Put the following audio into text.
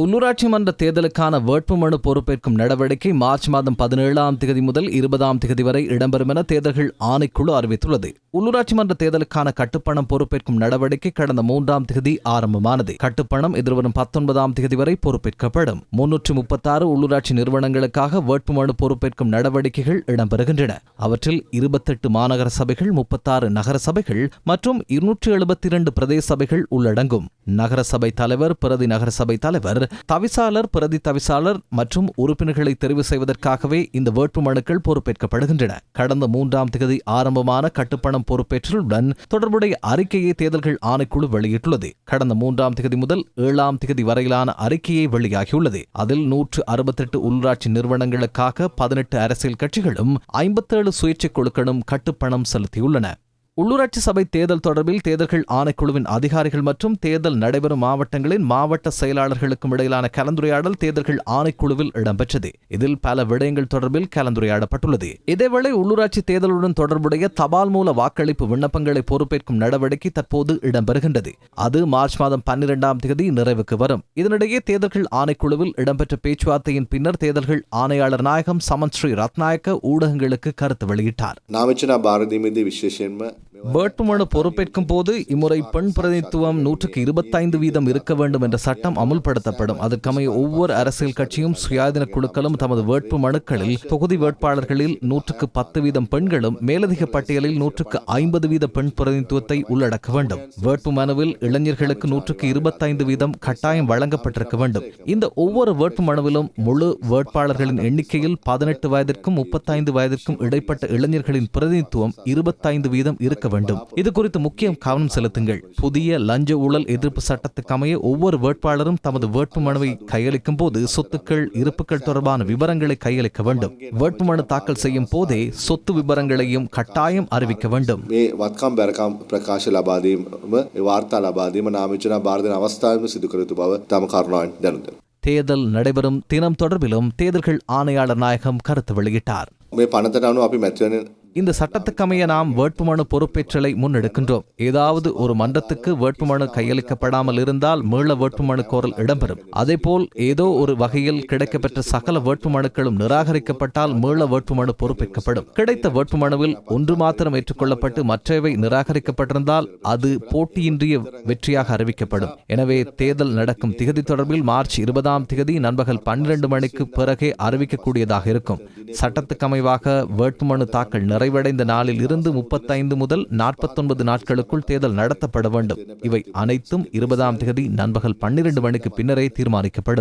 உள்ளூராட்சி மன்ற தேர்தலுக்கான வேட்புமனு பொறுப்பேற்கும் நடவடிக்கை மார்ச் மாதம் பதினேழாம் தேதி முதல் இருபதாம் தேதி வரை இடம்பெறும் என தேர்தல்கள் ஆணைக்குழு அறிவித்துள்ளது. உள்ளூராட்சி மன்ற தேர்தலுக்கான கட்டுப்பணம் பொறுப்பேற்கும் நடவடிக்கை கடந்த மூன்றாம் தேதி ஆரம்பமானது. கட்டுப்பணம் எதிர்வரும் பத்தொன்பதாம் தேதி வரை பொறுப்பேற்கப்படும். முன்னூற்று முப்பத்தாறு உள்ளூராட்சி நிறுவனங்களுக்காக வேட்புமனு பொறுப்பேற்கும் நடவடிக்கைகள் இடம்பெறுகின்றன. அவற்றில் இருபத்தெட்டு மாநகர சபைகள் முப்பத்தாறு நகர சபைகள் மற்றும் இருநூற்று எழுபத்தி இரண்டு பிரதேச சபைகள் உள்ளடங்கும். நகரசபை தலைவர் பிரதி நகரசபை தலைவர் தவிசாளர் பிரதி தவிசாளர் மற்றும் உறுப்பினர்களை தெரிவு செய்வதற்காகவே இந்த வேட்புமனுக்கள் பொறுப்பேற்கப்படுகின்றன. கடந்த மூன்றாம் தேதி ஆரம்பமான கட்டுப்பணம் பொறுப்பேற்றலுடன் தொடர்புடைய அறிக்கையை தேர்தல்கள் ஆணைக்குழு வெளியிட்டுள்ளது. கடந்த மூன்றாம் தேதி முதல் ஏழாம் தேதி வரையிலான அறிக்கையை வெளியாகியுள்ளது. அதில் நூற்று அறுபத்தெட்டு உள்ளாட்சி நிறுவனங்களுக்காக பதினெட்டு அரசியல் கட்சிகளும் ஐம்பத்தேழு சுயேட்சை குழுக்களும் கட்டுப்பணம் செலுத்தியுள்ளன. உள்ளூராட்சி சபை தேர்தல் தொடர்பில் தேர்தல்கள் ஆணைக்குழுவின் அதிகாரிகள் மற்றும் தேர்தல் நடைபெறும் மாவட்டங்களின் மாவட்ட செயலாளர்களுக்கும் இடையிலான கலந்துரையாடல் தேர்தல்கள் ஆணைக்குழுவில் இடம்பெற்றது. இதில் பல விடயங்கள் தொடர்பில் கலந்துரையாடப்பட்டுள்ளது. இதேவேளை உள்ளூராட்சி தேர்தலுடன் தொடர்புடைய தபால் மூல வாக்களிப்பு விண்ணப்பங்களை பொறுப்பேற்கும் நடவடிக்கை தற்போது இடம்பெறுகின்றது. அது மார்ச் மாதம் பன்னிரெண்டாம் தேதி நிறைவுக்கு வரும். இதனிடையே தேர்தல்கள் ஆணைக்குழுவில் இடம்பெற்ற பேச்சுவார்த்தையின் பின்னர் தேர்தல்கள் ஆணையாளர் நாயகம் சமன் ஸ்ரீ ரத்நாயக்க ஊடகங்களுக்கு கருத்து வெளியிட்டார். வேட்புமனு பொறுப்பேற்கும் போது இம்முறை பெண் பிரதிநிதித்துவம் நூற்றுக்கு இருபத்தைந்து வீதம் இருக்க வேண்டும் என்ற சட்டம் அமுல்படுத்தப்படும். அதற்கமைய ஒவ்வொரு அரசியல் கட்சியும் சுயாதீன குழுக்களும் தமது வேட்பு மனுக்களில் தொகுதி வேட்பாளர்களில் நூற்றுக்கு பத்து வீதம் பெண்களும் மேலதிக பட்டியலில் நூற்றுக்கு ஐம்பது வீத பெண் பிரதிநிதித்துவத்தை உள்ளடக்க வேண்டும். வேட்பு மனுவில் இளைஞர்களுக்கு நூற்றுக்கு இருபத்தைந்து வீதம் கட்டாயம் வழங்கப்பட்டிருக்க வேண்டும். இந்த ஒவ்வொரு வேட்பு மனுவிலும் முழு வேட்பாளர்களின் எண்ணிக்கையில் பதினெட்டு வயதிற்கும் முப்பத்தைந்து வயதிற்கும் இடைப்பட்ட இளைஞர்களின் பிரதிநிதித்துவம் இருபத்தைந்து வீதம் இருக்க வேண்டும் இது குறித்து முக்கிய கவனம் செலுத்துங்கள் புதிய லஞ்ச ஊழல் எதிர்ப்பு சட்டத்துக்கு அமைய ஒவ்வொரு வேட்பாளரும் தமது வேட்பு மனுவை கையளிக்கும் போது சொத்துக்கள் இருப்புகள் தொடர்பான விவரங்களை கையளிக்க வேண்டும் வேட்புமனு தாக்கல் செய்யும் போதே சொத்து விவரங்களையும் கட்டாயம் அறிவிக்க வேண்டும் මේ වත්කම් බැරකම් ප්‍රකාශ ලබාදීම වාර්තා ලබාදීම නාමිචනා භාරධන අවස්ථාවම සිදුකර යුතු බව තම කරුණාවෙන් දැනුද. தேர்தல் நடைபெறும் தினம் தொடர்பிலும் தேர்தல்கள் ஆணையாளர் நாயகம் கருத்து வெளியிட்டார் මේ පනතට අනු අපි මැතිවන இந்த சட்டத்துக்கமைய நாம் வேட்புமனு பொறுப்பேற்றலை முன்னெடுக்கின்றோம். ஏதாவது ஒரு மன்றத்துக்கு வேட்புமனு கையளிக்கப்படாமல் இருந்தால் மீள வேட்புமனு கோரல் இடம்பெறும். அதேபோல் ஏதோ ஒரு வகையில் கிடைக்கப்பெற்ற சகல வேட்புமனுக்களும் நிராகரிக்கப்பட்டால் மீள வேட்புமனு பொறுப்பேற்கப்படும். கிடைத்த வேட்புமனுவில் ஒன்று மாத்திரம் ஏற்றுக்கொள்ளப்பட்டு மற்றவை நிராகரிக்கப்பட்டிருந்தால் அது போட்டியின்றிய வெற்றியாக அறிவிக்கப்படும். எனவே தேர்தல் நடக்கும் திகதி தொடர்பில் மார்ச் இருபதாம் திகதி நண்பகல் பன்னிரண்டு மணிக்கு பிறகே அறிவிக்கக்கூடியதாக இருக்கும். சட்டத்துக்கமைவாக வேட்புமனு தாக்கல் நிறைவடைந்த நாளில் இருந்து முப்பத்தைந்து முதல் நாற்பத்தொன்பது நாட்களுக்குள் தேர்தல் நடத்தப்பட வேண்டும். இவை அனைத்தும் இருபதாம் தேதி நண்பகல் பன்னிரண்டு மணிக்கு பின்னரே தீர்மானிக்கப்படும்.